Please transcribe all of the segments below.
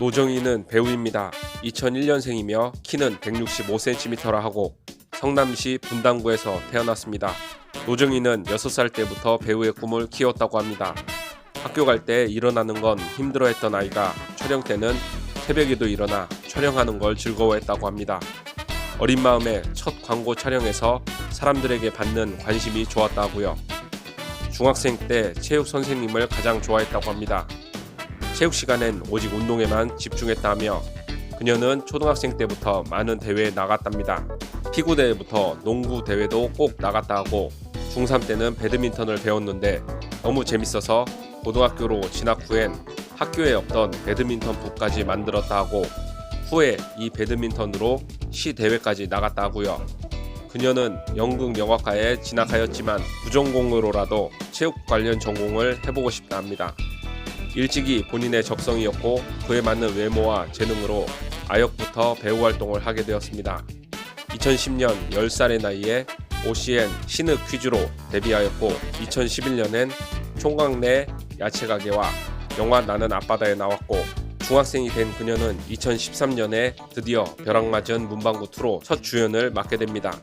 노정희는 배우입니다. 2001년생이며 키는 165cm라 하고 성남시 분당구에서 태어났습니다. 노정희는 6살 때부터 배우의 꿈을 키웠다고 합니다. 학교 갈 때 일어나는 건 힘들어했던 아이가 촬영 때는 새벽에도 일어나 촬영하는 걸 즐거워했다고 합니다. 어린 마음에 첫 광고 촬영에서 사람들에게 받는 관심이 좋았다고요. 중학생 때 체육 선생님을 가장 좋아했다고 합니다. 체육 시간엔 오직 운동에만 집중했다며 그녀는 초등학생 때부터 많은 대회에 나갔답니다. 피구 대회부터 농구 대회도 꼭 나갔다 하고 중3 때는 배드민턴을 배웠는데 너무 재밌어서 고등학교로 진학 후엔 학교에 없던 배드민턴 부까지 만들었다 하고 후에 이 배드민턴으로 시 대회까지 나갔다 하고요. 그녀는 연극 영화과에 진학하였지만 부전공으로라도 체육 관련 전공을 해보고 싶다 합니다. 일찍이 본인의 적성이었고 그에 맞는 외모와 재능으로 아역부터 배우 활동을 하게 되었습니다. 2010년 10살의 나이에 OCN 신흑 퀴즈로 데뷔하였고 2011년엔 총각 내 야채 가게와 영화 나는 앞바다에 나왔고 중학생이 된 그녀는 2013년에 드디어 벼락맞은 문방구 2로 첫 주연을 맡게 됩니다.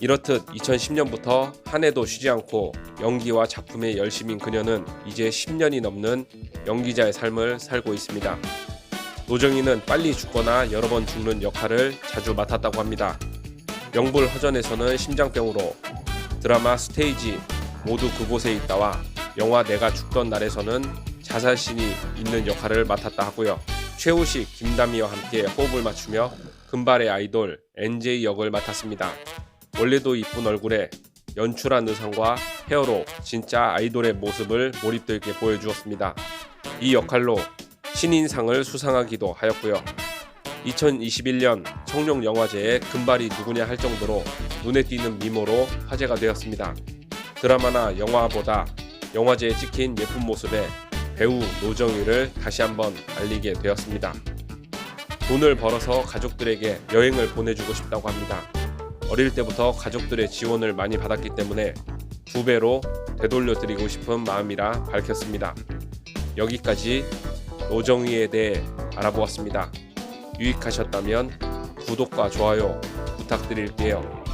이렇듯 2010년부터 한 해도 쉬지 않고 연기와 작품에 열심인 그녀는 이제 10년이 넘는 연기자의 삶을 살고 있습니다. 노정희는 빨리 죽거나 여러 번 죽는 역할을 자주 맡았다고 합니다. 명불허전에서는 심장병으로 드라마 스테이지 모두 그곳에 있다와 영화 내가 죽던 날에서는 자살신이 있는 역할을 맡았다 하고요. 최우식, 김다미와 함께 호흡을 맞추며 금발의 아이돌 NJ 역을 맡았습니다. 원래도 이쁜 얼굴에 연출한 의상과 헤어로 진짜 아이돌의 모습을 몰입도 있게 보여주었습니다. 이 역할로 신인상을 수상하기도 하였고요. 2021년 청룡 영화제에 금발이 누구냐 할 정도로 눈에 띄는 미모로 화제가 되었습니다. 드라마나 영화보다 영화제에 찍힌 예쁜 모습에 배우 노정희를 다시 한번 알리게 되었습니다. 돈을 벌어서 가족들에게 여행을 보내주고 싶다고 합니다. 어릴 때부터 가족들의 지원을 많이 받았기 때문에 두 배로 되돌려 드리고 싶은 마음이라 밝혔습니다. 여기까지 노정희에 대해 알아보았습니다. 유익하셨다면 구독과 좋아요 부탁드릴게요.